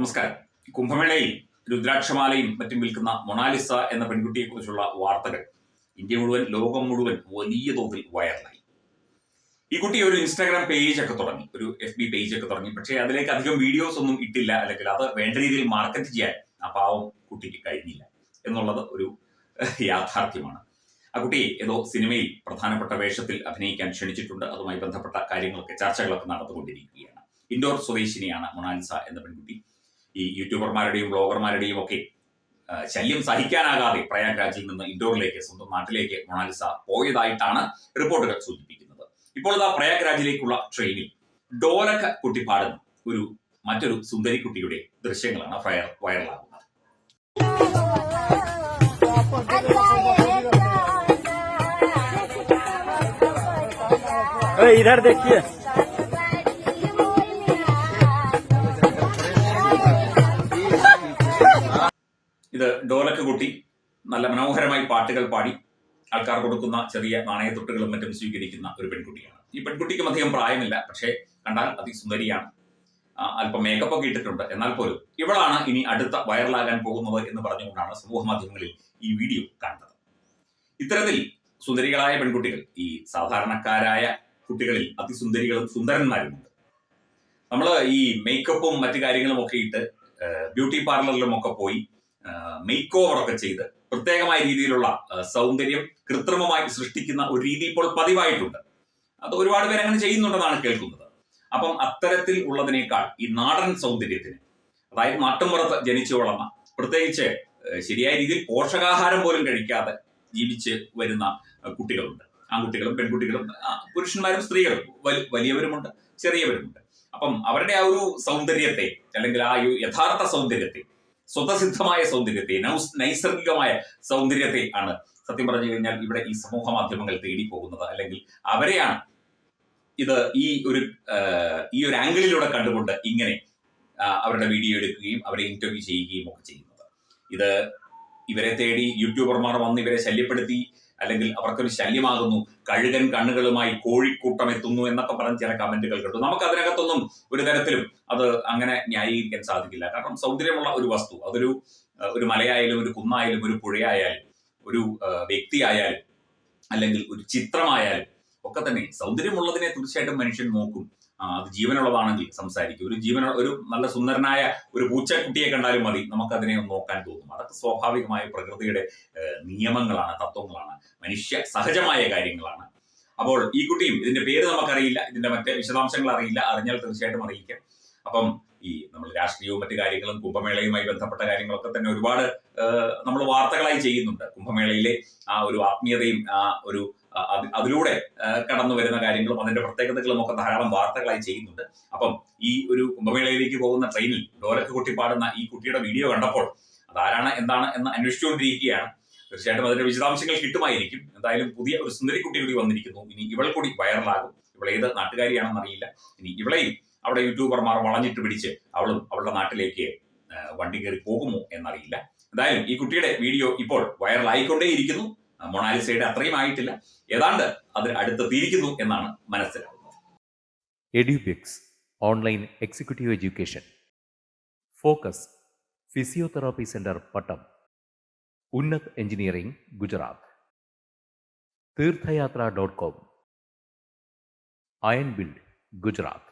നമസ്കാരം. കുംഭമേളയിൽ രുദ്രാക്ഷമാലയും മറ്റും വിൽക്കുന്ന മൊണാലിസ എന്ന പെൺകുട്ടിയെക്കുറിച്ചുള്ള വാർത്തകൾ ഇന്ത്യ മുഴുവൻ ലോകം മുഴുവൻ വലിയ തോതിൽ വൈറലായി. ഈ കുട്ടി ഒരു ഇൻസ്റ്റാഗ്രാം പേജ് ഒക്കെ തുടങ്ങി ഒരു എഫ് ബി പേജ് ഒക്കെ തുടങ്ങി. പക്ഷേ അതിലേക്ക് അധികം വീഡിയോസ് ഒന്നും ഇട്ടില്ല അല്ലെങ്കിൽ അത് വേണ്ട രീതിയിൽ മാർക്കറ്റ് ചെയ്യാൻ ആ പാവം കുട്ടിക്ക് കഴിഞ്ഞില്ല എന്നുള്ളത് ഒരു യാഥാർത്ഥ്യമാണ്. ആ കുട്ടിയെ ഏതോ സിനിമയിൽ പ്രധാനപ്പെട്ട വേഷത്തിൽ അഭിനയിക്കാൻ ക്ഷണിച്ചിട്ടുണ്ട്. അതുമായി ബന്ധപ്പെട്ട കാര്യങ്ങളൊക്കെ ചർച്ചകളൊക്കെ നടന്നുകൊണ്ടിരിക്കുകയാണ്. ഇൻഡോർ സ്വദേശിനിയാണ് മൊണാലിസ എന്ന പെൺകുട്ടി. ഈ യൂട്യൂബർമാരുടെയും ബ്ലോഗർമാരുടെയും ഒക്കെ ശല്യം സഹിക്കാനാകാതെ പ്രയാഗ്രാജിൽ നിന്ന് ഇൻഡോറിലേക്ക് സ്വന്തം നാട്ടിലേക്ക് മൊണാലിസ പോയതായിട്ടാണ് റിപ്പോർട്ടുകൾ സൂചിപ്പിക്കുന്നത്. ഇപ്പോൾ ഇതാ പ്രയാഗ്രാജിലേക്കുള്ള ട്രെയിനിൽ ഡോലക്ക കുട്ടിപ്പാടുന്ന ഒരു മറ്റൊരു സുന്ദരി കുട്ടിയുടെ ദൃശ്യങ്ങളാണ് വൈറലാകുന്നത്. ഇതാ ഡോലക്ക കുട്ടി നല്ല മനോഹരമായി പാട്ടുകൾ പാടി ആൾക്കാർ കൊടുക്കുന്ന ചെറിയ നാണയത്തൊട്ടുകളും മറ്റും സ്വീകരിക്കുന്ന ഒരു പെൺകുട്ടിയാണ്. ഈ പെൺകുട്ടിക്കും അധികം പ്രായമില്ല പക്ഷേ കണ്ടാൽ അതിസുന്ദരിയാണ്. അല്പം മേക്കപ്പ് ഒക്കെ ഇട്ടിട്ടുണ്ട്. എന്നാൽ പോലും ഇവളാണ് ഇനി അടുത്ത വൈറലാകാൻ പോകുന്നത് എന്ന് പറഞ്ഞുകൊണ്ടാണ് സമൂഹ മാധ്യമങ്ങളിൽ ഈ വീഡിയോ കണ്ടത് ഇത്തരത്തിൽ സുന്ദരികളായ പെൺകുട്ടികൾ ഈ സാധാരണക്കാരായ കുട്ടികളിൽ അതിസുന്ദരികളും സുന്ദരന്മാരുമുണ്ട്. നമ്മൾ ഈ മേക്കപ്പും മറ്റു കാര്യങ്ങളും ഒക്കെ ഇട്ട് ബ്യൂട്ടി പാർലറിലും ഒക്കെ പോയി മേക്ക് ഓവർ ഒക്കെ ചെയ്ത് പ്രത്യേകമായ രീതിയിലുള്ള സൗന്ദര്യം കൃത്രിമമായി സൃഷ്ടിക്കുന്ന ഒരു രീതി ഇപ്പോൾ പതിവായിട്ടുണ്ട്. അത് ഒരുപാട് പേര് അങ്ങനെ ചെയ്യുന്നുണ്ടെന്നാണ് കേൾക്കുന്നത്. അപ്പം അത്തരത്തിൽ ഉള്ളതിനേക്കാൾ ഈ നാടൻ സൗന്ദര്യത്തിന് അതായത് നാട്ടുമ്പുറത്ത് ജനിച്ചു വളർന്ന പ്രത്യേകിച്ച് ശരിയായ രീതിയിൽ പോഷകാഹാരം പോലും കഴിക്കാതെ ജീവിച്ച് വരുന്ന കുട്ടികളുണ്ട്. ആൺകുട്ടികളും പെൺകുട്ടികളും പുരുഷന്മാരും സ്ത്രീകളും വലു- വലിയവരുമുണ്ട് ചെറിയവരുമുണ്ട്. അപ്പം അവരുടെ ആ ഒരു സൗന്ദര്യത്തെ അല്ലെങ്കിൽ ആ യഥാർത്ഥ സൗന്ദര്യത്തെ സ്വതസിദ്ധമായ സൗന്ദര്യത്തെ നൗസ് നൈസർഗികമായ സൗന്ദര്യത്തെ ആണ് സത്യം പറഞ്ഞു കഴിഞ്ഞാൽ ഇവിടെ ഈ സമൂഹ മാധ്യമങ്ങൾ തേടി പോകുന്നത് അല്ലെങ്കിൽ അവരെയാണ് ഇത് ഈ ഒരു ഈ ഒരു ആംഗിളിലൂടെ കണ്ടുകൊണ്ട് ഇങ്ങനെ അവരുടെ വീഡിയോ എടുക്കുകയും അവരെ ഇന്റർവ്യൂ ചെയ്യുകയും ഒക്കെ ചെയ്യുന്നത്. ഇത് ഇവരെ തേടി യൂട്യൂബർമാർ വന്ന് ഇവരെ ശല്യപ്പെടുത്തി അല്ലെങ്കിൽ അവർക്കൊരു ശല്യമാകുന്നു. കഴുകൻ കണ്ണുകളുമായി കോഴിക്കൂട്ടം എത്തുന്നു എന്നൊക്കെ പറഞ്ഞ് ചില കമന്റുകൾ കേട്ടു. നമുക്ക് അതിനകത്തൊന്നും ഒരു തരത്തിലും അത് അങ്ങനെ ന്യായീകരിക്കാൻ സാധിക്കില്ല. കാരണം സൗന്ദര്യമുള്ള ഒരു വസ്തു അതൊരു ഒരു മലയായാലും ഒരു കുന്നായാലും ഒരു പുഴയായാലും ഒരു വ്യക്തിയായാലും അല്ലെങ്കിൽ ഒരു ചിത്രമായാലും ഒക്കെ തന്നെ സൗന്ദര്യമുള്ളതിനെ തീർച്ചയായിട്ടും മനുഷ്യൻ നോക്കും. അത് ജീവനുള്ളതാണെങ്കിൽ സംസാരിക്കും. ഒരു ജീവന ഒരു നല്ല സുന്ദരനായ ഒരു പൂച്ചക്കുട്ടിയെ കണ്ടാലും മതി. നമുക്കതിനെ നോക്കാൻ തോന്നും. അതൊക്കെ സ്വാഭാവികമായ പ്രകൃതിയുടെ നിയമങ്ങളാണ് തത്വങ്ങളാണ്. മനുഷ്യ സഹജമായ കാര്യങ്ങളാണ്. അപ്പോൾ ഈ കുട്ടിയും ഇതിന്റെ പേര് നമുക്കറിയില്ല. ഇതിന്റെ മറ്റ് വിശദാംശങ്ങൾ അറിയില്ല. അറിഞ്ഞാൽ തീർച്ചയായിട്ടും അറിയിക്കാം. അപ്പം ഈ നമ്മൾ രാഷ്ട്രീയവും മറ്റു കാര്യങ്ങളും കുംഭമേളയുമായി ബന്ധപ്പെട്ട കാര്യങ്ങളൊക്കെ തന്നെ ഒരുപാട് നമ്മൾ വാർത്തകളായി ചെയ്യുന്നുണ്ട്. കുംഭമേളയിലെ ആ ഒരു ആത്മീയതയും ആ ഒരു അതിലൂടെ കടന്നു വരുന്ന കാര്യങ്ങളും അതിന്റെ പ്രത്യേകതകളും ഒക്കെ ധാരാളം വാർത്തകളായി ചെയ്യുന്നുണ്ട്. അപ്പം ഈ ഒരു കുംഭമേളയിലേക്ക് പോകുന്ന ട്രെയിനിൽ ഡോലക്ക് കുട്ടി പാടുന്ന ഈ കുട്ടിയുടെ വീഡിയോ കണ്ടപ്പോൾ അതാരാണ് എന്താണ് എന്ന് അന്വേഷിച്ചുകൊണ്ടിരിക്കുകയാണ്. തീർച്ചയായിട്ടും അതിന്റെ വിശദാംശങ്ങൾ കിട്ടുമായിരിക്കും. എന്തായാലും പുതിയ ഒരു സുന്ദരി കുട്ടി കൂടി വന്നിരിക്കുന്നു. ഇനി ഇവൾ കൂടി വൈറലാകും. ഇവൾ ഏത് നാട്ടുകാരിയാണെന്ന് അറിയില്ല. ഇനി ഇവളെയും അവിടെ യൂട്യൂബർമാർ വളഞ്ഞിട്ട് പിടിച്ച് അവളും അവളുടെ നാട്ടിലേക്ക് വണ്ടി കയറി പോകുമോ എന്നറിയില്ല. എന്തായാലും ഈ കുട്ടിയുടെ വീഡിയോ ഇപ്പോൾ വൈറലായിക്കൊണ്ടേയിരിക്കുന്നു. മൊണാലിസയുടെ അത്രയും ആയിട്ടില്ല. ഏതാണ്ട് അത് അടുത്തെത്തിയിരിക്കുന്നു എന്നാണ് മനസ്സിലാക്കുന്നത് Edubix online executive education. Focus physiotherapy centre Pattom. Unnat engineering Gujarat. Tirthayatra dot com. Iron build Gujarat.